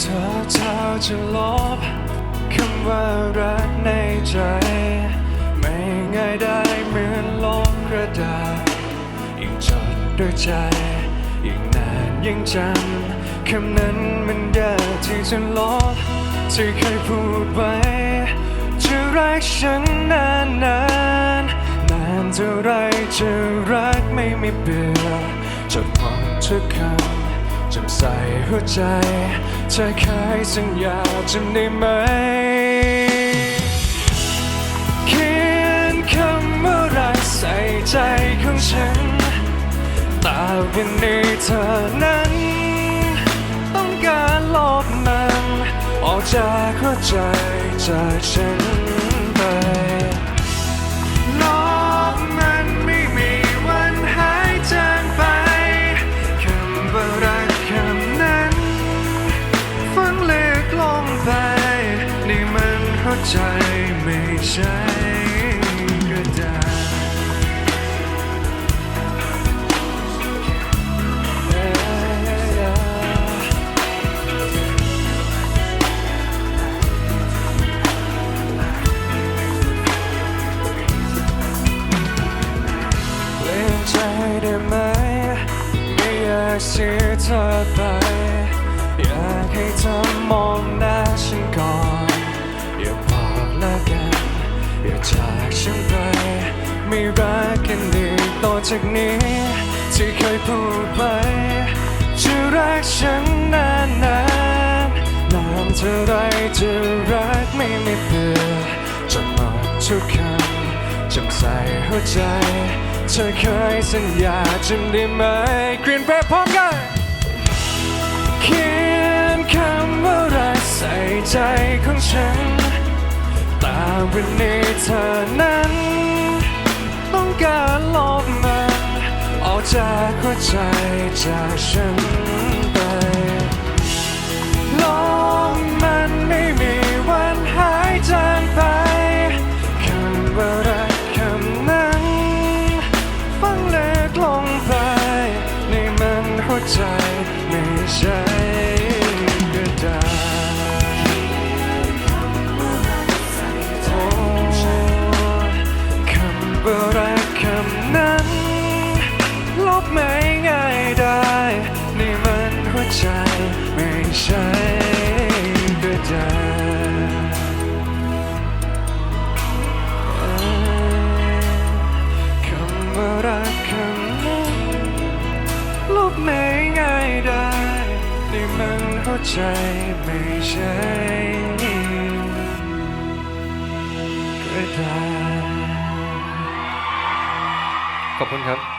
เธอเธอจะลบคำว่ารักในใจ ไม่ง่ายได้เหมือนลงกระดาษยิ่งจดด้วยใจยิ่งนานยิ่งจำคำนั้นมันยากที่จะลบที่เคยพูดไว้จะรักฉันนานนานนานเท่าไรจะรักไม่มีเบื่อจดหมดทุกคำ จำใส่หัวใจเธอเคยสัญญาจำได้ไหม เขียนคำว่ารักใส่ใจของฉัน แต่วันนี้เธอนั้น ต้องการลบมันออกจากหัวใจจากฉัน นี่มันหัวใจไม่ใช่กระดาษเปลี่ยนใจได้ไหมไม่อยากเสียเธอไป จากฉันไป ไม่รักกันอีกต่อจากนี้ ที่เคยพูดไปจะรักฉันนานนานนานเท่าไรจะรักไม่มีเบื่อจนหมดทุกคำจำใส่หัวใจ เธอเคยสัญญาจำได้ไหมกรีนแปพร้อมกันเขียนคำว่ารักใส่ใจของฉันาวันนี้เธอนั้น ต้องการลบมันออกจากหัวใจจากฉัน ใจไม่ใช่กระดาษคำว่ารักคำนั้นลบไม่ง่ายได้นี่มันหัวใจไม่ใช่กระดาษขอบคุณครับ